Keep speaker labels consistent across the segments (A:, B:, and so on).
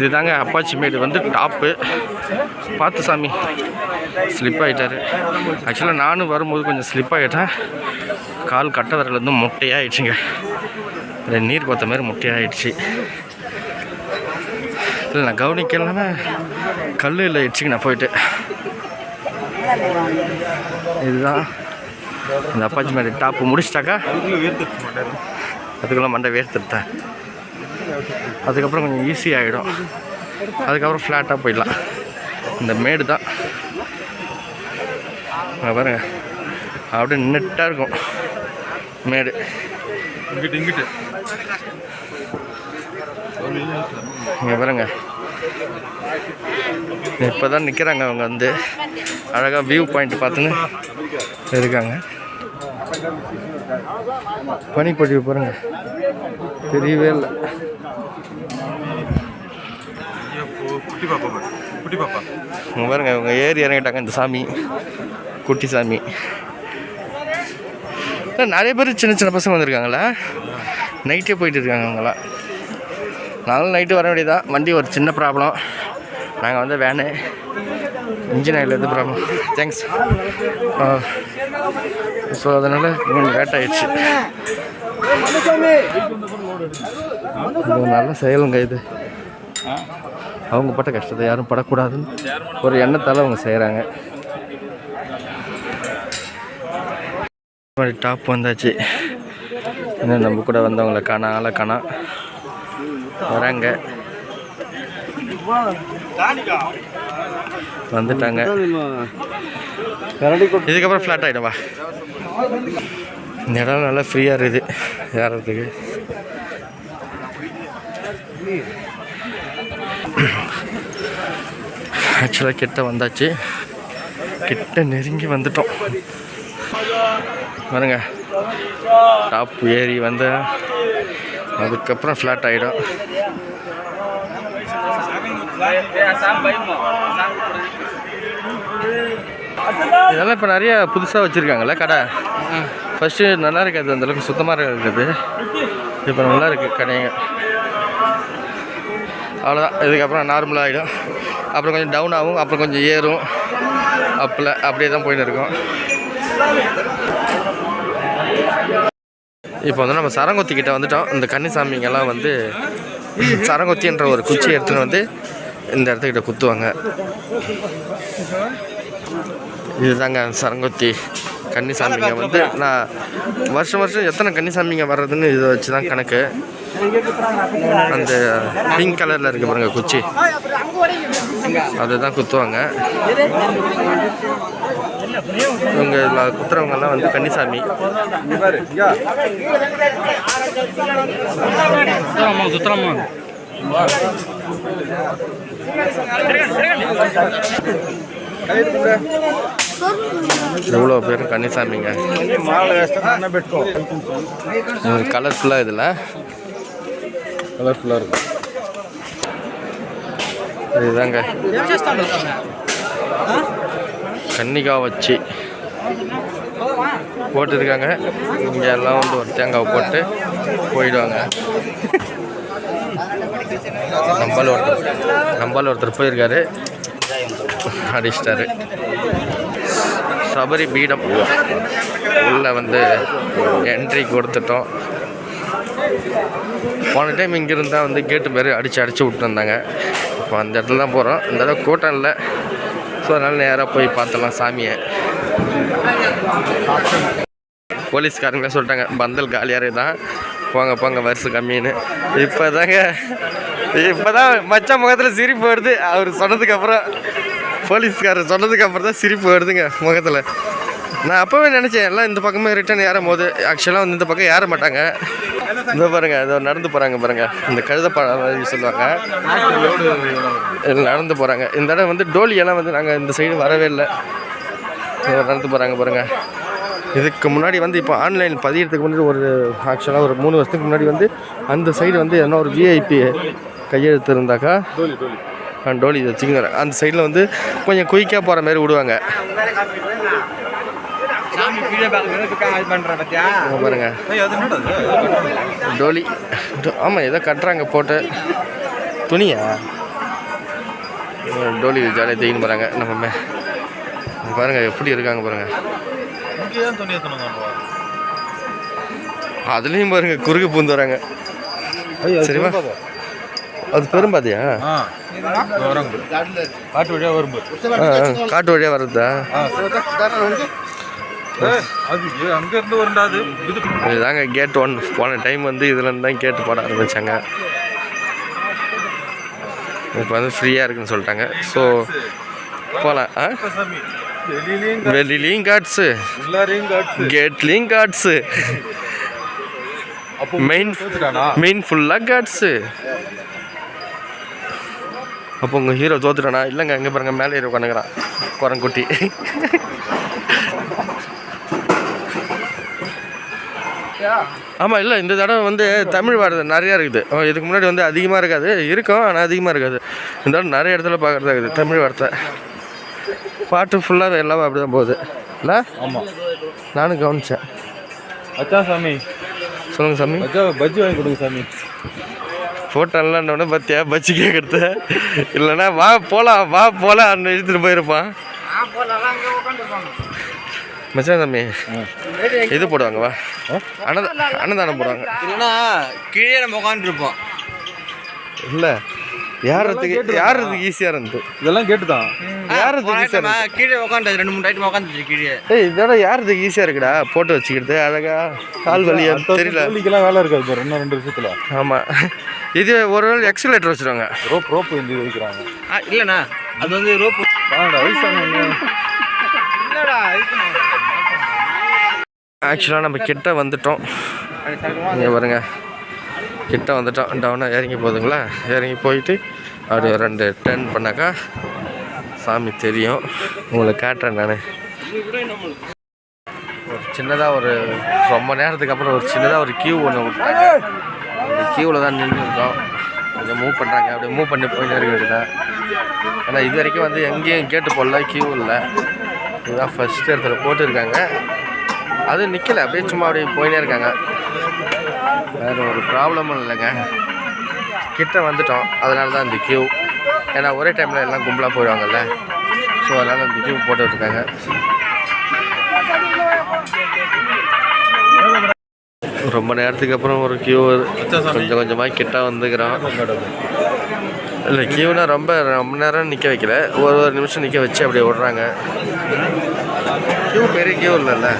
A: இதுதாங்க அப்பாச்சி மேடு வந்து டாப்பு. பார்த்து சாமி ஸ்லிப் ஆகிட்டாரு ஆக்சுவலாக நானும் வரும்போது கொஞ்சம் ஸ்லிப் ஆகிட்டேன் கால் கட்ட வரலேருந்து முட்டையாக முட்டையாகிடுச்சுங்க ரெண்டு நீர் கொத்த மாதிரி முட்டையாகிடுச்சு இல்லை நான் கவனிக்கலாம இல்லை ஆயிடுச்சுங்க நான் போயிட்டு. இதுதான். இந்த அப்பாச்சி மேடு டாப்பு முடிச்சிட்டாக்கா அதுக்குள்ளே மண்டை வேர்த்துட்டேன். அதுக்கப்புறம் கொஞ்சம் ஈஸி ஆகிடும் அதுக்கப்புறம் ஃப்ளாட்டாக போயிடலாம். இந்த மேடு தான். பாருங்க. அப்படியே நெட்டாக இருக்கும். மேடு.
B: இங்கிட்டு இங்கிட்டு.
A: இங்கே பாருங்க. இப்போ தான் நிற்கிறாங்க அவங்க வந்து. அழகாக வியூ பாயிண்ட் பார்த்துன்னு இருக்காங்க. பனிப்பொழிவு பாருங்க. தெரியவே இல்லை.
B: குட்டி பாப்பா. குட்டி பாப்பா.
A: இங்கே பாருங்க இவங்க ஏறி இறங்கிட்டாங்க இந்த சாமி. குட்டி சாமி. நிறைய பேர் சின்ன சின்ன பசங்க வந்திருக்காங்களா நைட்டே போயிட்டு இருக்காங்க அவங்களாம் நாங்களும் நைட்டு வர வேண்டியதான் வண்டி ஒரு சின்ன ப்ராப்ளம் நாங்கள் வந்து வேனு இன்ஜின் ஆயில் எது ப்ராப்ளம் தேங்க்ஸ் ஸோ அதனால் லேட் ஆயிடுச்சு. இது நல்ல செயலுங்க இது. அவங்க பட்ட கஷ்டத்தை யாரும் படக்கூடாதுன்னு ஒரு எண்ணத்தால் அவங்க செய்கிறாங்க டாப் வந்தாச்சு. இன்னும் நம்ம கூட வந்தவங்கள காணா ஆளை காணா வராங்க. வந்துட்டாங்க. இதுக்கப்புறம் ஃப்ளாட் ஆகிடுவா இந்த இடம் நல்லா ஃப்ரீயாக இருக்குது ஏறத்துக்கு ஆக்சுவலாக கிட்ட வந்தாச்சு. கிட்ட நெருங்கி வந்துட்டோம். பாருங்க. டாப் ஏறி வந்து அதுக்கப்புறம் ஃப்ளாட் ஆகிடும் இதெல்லாம் இப்போ நிறைய புதுசாக வச்சுருக்காங்கல்ல கடை? ஃபஸ்ட்டு நல்லா இருக்காது அந்தளவுக்கு சுத்தமாக இருக்காது. இப்போ நல்லா இருக்குது கடைங்க. அவ்வளோதான் இதுக்கப்புறம் நார்மலாக ஆகிடும் அப்புறம் கொஞ்சம் டவுன் ஆகும் அப்புறம் கொஞ்சம் ஏறும். அப்பில் அப்படியே தான் போயின்னு இருக்கோம். இப்போ வந்து நம்ம சரங்கொத்திக்கிட்ட வந்துட்டோம். இந்த கன்னிசாமிங்கெல்லாம் வந்து சரங்கொத்தின்ற ஒரு குச்சி எடுத்துன்னு வந்து இந்த இடத்துக்கிட்ட குத்துவாங்க. இதுதாங்க சரங்கொத்தி. கன்னிசாமிங்க வந்து நான் வருஷம் வருஷம் எத்தனை கன்னிசாமிங்க வர்றதுன்னு இதை வச்சு தான் கணக்கு. அந்த பிங்க் கலரில் இருக்கு பாருங்க குச்சி. அதுதான் குத்துவாங்க. இவங்க இதில் குத்துறவங்கெல்லாம் வந்து கன்னிசாமி. எவ்வளோ பேர் கன்னிசாமிங்க? கலர்ஃபுல்லாக இதில். கலர்ஃபுல்லாக இருக்கும். இதுதாங்க. கன்னிகா வச்சு போட்டுருக்காங்க. இங்கே எல்லாம் வந்து ஒரு தேங்காவை போட்டு போயிடுவாங்க. நம்பால் ஒருத்தர் நம்பால் ஒருத்தர் போயிருக்காரு. அடிச்சிட்டாரு. சபரி பீடம் உள்ளே வந்து என்ட்ரி கொடுத்துட்டோம். போன டைம் இங்கே இருந்தால் வந்து கேட்டு பேர் அடித்து அடித்து விட்டுருந்தாங்க. இப்போ அந்த இடத்துல தான் போகிறோம் இந்த தடவை கூட்டம் இல்லை. ஸோ அதனால் நேராக போய் பார்த்துடலாம் சாமியை. போலீஸ்காரங்களே சொல்லிட்டாங்க பந்தல் காலியாரே தான். போங்க போங்க வருஷம் கம்மின்னு. இப்போ தாங்க இப்போ தான் மச்சான் முகத்தில் சிரிப்பு வருது. அவர் சொன்னதுக்கப்புறம் போலீஸ்காரர் சொன்னதுக்கு அப்புறம் தான் சிரிப்பு வருதுங்க முகத்தில். நான் அப்போவே நினச்சேன் எல்லாம் இந்த பக்கமே ரிட்டர்ன் ஏறும் போது ஆக்சுவலாக வந்து இந்த பக்கம் ஏற மாட்டாங்க. இந்த பாருங்க இதோ நடந்து போகிறாங்க பாருங்க. இந்த கழுத மாதிரி சொல்லுவாங்க. நடந்து போகிறாங்க இந்த இடம் வந்து டோலியெல்லாம் வந்து நாங்கள் இந்த சைடு வரவே இல்லை. நடந்து போகிறாங்க பாருங்க. இதுக்கு முன்னாடி வந்து இப்போ ஆன்லைன் பதியறதுக்கு முன்னாடி ஒரு ஆக்சுவலாக ஒரு மூணு வருஷத்துக்கு முன்னாடி வந்து அந்த சைடு வந்து என்ன ஒரு விஐபி கையெழுத்து இருந்தாக்கா டோலி வச்சுக்கிற அந்த சைடில் வந்து கொஞ்சம் குயிக்காக போகிற மாதிரி விடுவாங்க. பாருங்க.
B: இது?
A: டோலி ஆமாம் ஏதோ கட்டுறாங்க போட்டு. துணியா? டோலி ஜாலியாக தூக்கின்னு போகிறாங்க நம்ம பாருங்க எப்படி இருக்காங்க பாருங்க. அதுலேயும் பாருங்க குறுக்கு பூந்து வராங்க. சரிவா? அது பெரும்பாதியா
B: காட்டு வழியாக வரும்பு
A: ஆ, ஆ, காட்டு வழியாக வருதா இதுதாங்க கேட் ஒன் போன டைம் வந்து இதுல இருந்து தான் கேட்டு போட ஆரம்பித்தாங்க இப்போ வந்து ஃப்ரீயாக இருக்குன்னு சொல்லிட்டாங்க. ஸோ போகலாம் ஆ? வெளிலையும் காட்ஸு கேட்லேயும் காட்ஸு மெயின் மெயின் ஃபுல்லாக காட்ஸு அப்போ உங்கள் ஹீரோ தோத்துட்டானா இல்லைங்க இங்கே பாருங்க மேலே ஏறி உட்காந்துக்கிறான் குரங்குட்டி. ஆமாம் இல்லை இந்த தடவை வந்து தமிழ் வார்த்தை நிறையா இருக்குது. இதுக்கு முன்னாடி வந்து அதிகமாக இருக்காது. இருக்கும் ஆனால் அதிகமாக இருக்காது. இந்த தடவை நிறைய இடத்துல பார்க்குறதா இருக்குது தமிழ் வார்த்தை. பாட்டு ஃபுல்லாக எல்லாமே அப்படி தான் போகுது. இல்லை?
B: ஆமாம்
A: நானும் கவனித்தேன்
B: அச்சா சாமி.
A: சொல்லுங்கள் சாமி.
B: அச்சா பஜ்ஜி வாங்கி கொடுங்க சாமி.
A: ஃபோட்டோ இல்லைன்னு பார்த்தியா பச்சி கேட்குறது இல்லைன்னா வா போகலாம் வா போகலாம் அந்த எடுத்துகிட்டு போயிருப்பான். மச்சான் தம்பி இது போடுவாங்க வா. அன்னத அன்னதானம் போடுவாங்க.
C: இல்லைன்னா கீழே நம்ம உட்காந்துருப்போம்
A: இல்லை யாரத்துக்கு யாரதுக்கு ஈஸியாக இருந்தது.
B: இதெல்லாம் கேட்டுதான்.
A: யாரதுக்கு இருந்தது
C: கீழே உட்காந்து ரெண்டு மூணு டைம் உட்காந்துச்சு கீழே.
A: ஏய் இதோட யாரதுக்கு ஈஸியாக இருக்குடா? போட்டு வச்சுக்கிறது அழகா கால் வலியா தெரியல.
B: தோல்விக்கெல்லாம் வேலை இருக்காது பாரு இன்னும் ரெண்டு வருஷத்துல.
A: ஆமாம் இது ஒரு வேளை எக்ஸலேட்டர் வச்சுருவாங்க.
B: ரோப் ரோப் வந்து வைக்கிறாங்க.
C: ஆ இல்லைண்ணா அது வந்து ரோப்பு
B: வாங்கடா வயசானவங்க
C: இல்லைடா
A: ஆக்சுவலாக நம்ம கிட்ட வந்துட்டோம். இங்கே பாருங்க. கிட்ட வந்துட்டோம். டவுனாக இறங்கி போகுதுங்களா இறங்கி போயிட்டு அப்படி ரெண்டு டர்ன் பண்ணாக்கா சாமி தெரியும். உங்களை காட்டுறேன் நான். ஒரு சின்னதாக ஒரு ரொம்ப நேரத்துக்கு அப்புறம் ஒரு சின்னதாக ஒரு கியூ ஒன்று விட்டாங்க அந்த கியூவில் தான் நின்று இருக்கோம் கொஞ்சம் மூவ் பண்ணுறாங்க அப்படியே மூவ் பண்ணி போயிட்டு இருக்கிறது தான் ஆனால் இது வரைக்கும் வந்து எங்கேயும் கேட்டு போடல கியூ இல்லை. இதுதான் ஃபஸ்ட் இடத்துல போட்டுருக்காங்க. அது நிற்கலை அப்படியே சும்மா அப்படியே போயினே இருக்காங்க. வேறு ஒரு ப்ராப்ளமும் இல்லைங்க. கிட்ட வந்துட்டோம். அதனால தான் இந்த கியூ ஏன்னா ஒரே டைமில் எல்லாம் கும்பலாக போயிடுவாங்கல்ல. ஸோ அதனால் இந்த கியூ போட்டு இருக்காங்க ரொம்ப நேரத்துக்கு அப்புறம் ஒரு கியூ கொஞ்சம் கொஞ்சமாக கிட்ட வந்துக்கிறோம். இல்லை கியூனா ரொம்ப ரொம்ப நேரம் நிற்க வைக்கல. ஒரு ஒரு நிமிஷம் நிற்க வச்சு அப்படியே விட்றாங்க கியூ பெரிய கியூ இல்லைல்ல.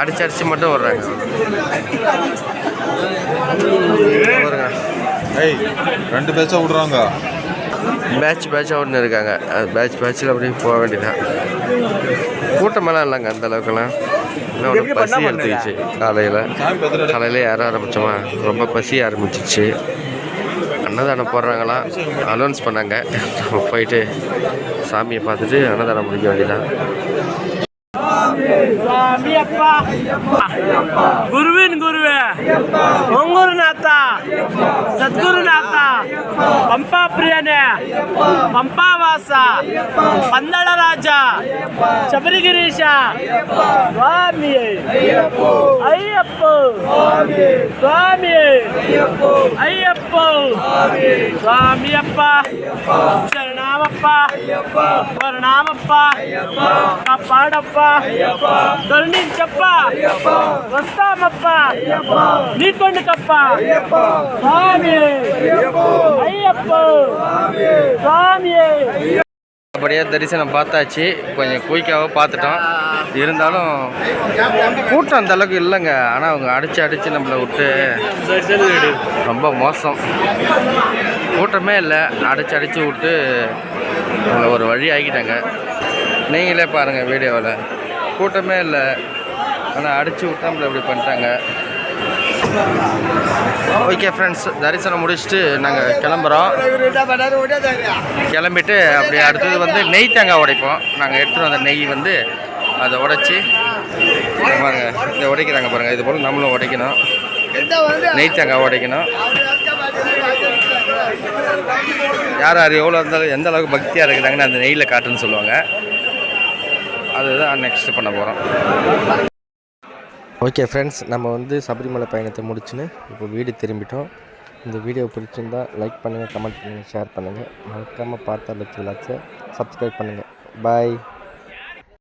A: அடிச்சு அடிச்சு மட்டும் விட்றாங்க பாருங்க.
B: ஏய் ரெண்டு பேட்சாக விட்றாங்க.
A: பேட்ச் பேட்சாக ஒன்று இருக்காங்க. பேட்ச் பேட்சில் அப்படியே போக வேண்டியதான் கூட்டமெல்லாம் இல்லைங்க அந்த அளவுக்குலாம் இன்னொன்று பசி எடுத்துக்கிச்சு. காலையில். காலையில் ஏற ஆரம்பித்தோமா ரொம்ப பசி ஆரம்பிச்சிச்சு. அன்னதானம் போடுறாங்களாம். அனௌன்ஸ் பண்ணாங்க. நம்ம போயிட்டு சாமியை பார்த்துட்டு அன்னதானம் முடிக்க வேண்டியதான்
D: குரு ಹೊಂಗೂರುನಾಥ ಸದ್ಗುರುನಾಥ ಪಂಪಾ ಪ್ರಿಯನೇ ಪಂಪಾವಾಸ ಪಂದಳ ರಾಜ ಶಬರಿಗಿರೀಶ ಸ್ವಾಮಿ ಅಯ್ಯಪ್ಪ ಸ್ವಾಮಿ ಅಯ್ಯಪ್ಪ அப்போ சுவாமி அப்பா சரணாமப்பா வரணாமப்பா காப்பாடப்பா கருணிச்சப்பா வஸ்தாமப்பா நீ கொண்டு கப்பா சுவாமி ஐயப்போ சுவாமியே
A: அப்படியே தரிசனம் பார்த்தாச்சு. கொஞ்சம் குயிக்காக பார்த்துட்டோம். இருந்தாலும் கூட்டம் அந்த அளவுக்கு இல்லைங்க. ஆனால் அவங்க அடித்து அடித்து நம்மளை விட்டு ரொம்ப மோசம். கூட்டமே இல்லை. அடித்து அடித்து விட்டு நம்மளை ஒரு வழி ஆகிட்டாங்க நீங்களே பாருங்கள் வீடியோவில். கூட்டமே இல்லை. ஆனால் அடித்து விட்டு நம்மளை இப்படி பண்ணிட்டாங்க. ஓகே ஃப்ரெண்ட்ஸ் தரிசனம் முடிச்சுட்டு நாங்கள் கிளம்புறோம். கிளம்பிட்டு அப்படி அடுத்தது வந்து நெய் தேங்காய் உடைப்போம். நாங்கள் எடுத்துகிட்டு வந்த நெய் வந்து அதை உடைச்சி பாருங்க இதை உடைக்கிறாங்க பாருங்கள் இது போல் நம்மளும் உடைக்கணும். நெய் தேங்காய் உடைக்கணும். யார் யார் எவ்வளோ இருந்தாலும் எந்த அளவுக்கு பக்தியாக இருக்கிறாங்கன்னு அந்த நெய்யில் காட்டுன்னு சொல்லுவாங்க. அதுதான் நெக்ஸ்ட் பண்ண போகிறோம் ஓகே ஃப்ரெண்ட்ஸ் நம்ம வந்து சபரிமலை பயணத்தை முடிச்சுன்னு இப்போ வீடு திரும்பிட்டோம். இந்த வீடியோ பிடிச்சிருந்தா லைக் பண்ணுங்கள் கமெண்ட் பண்ணுங்கள் ஷேர் பண்ணுங்கள் மறக்காமல் பார்த்தா லட்சம் லட்சம் சப்ஸ்கிரைப் பண்ணுங்கள் பாய்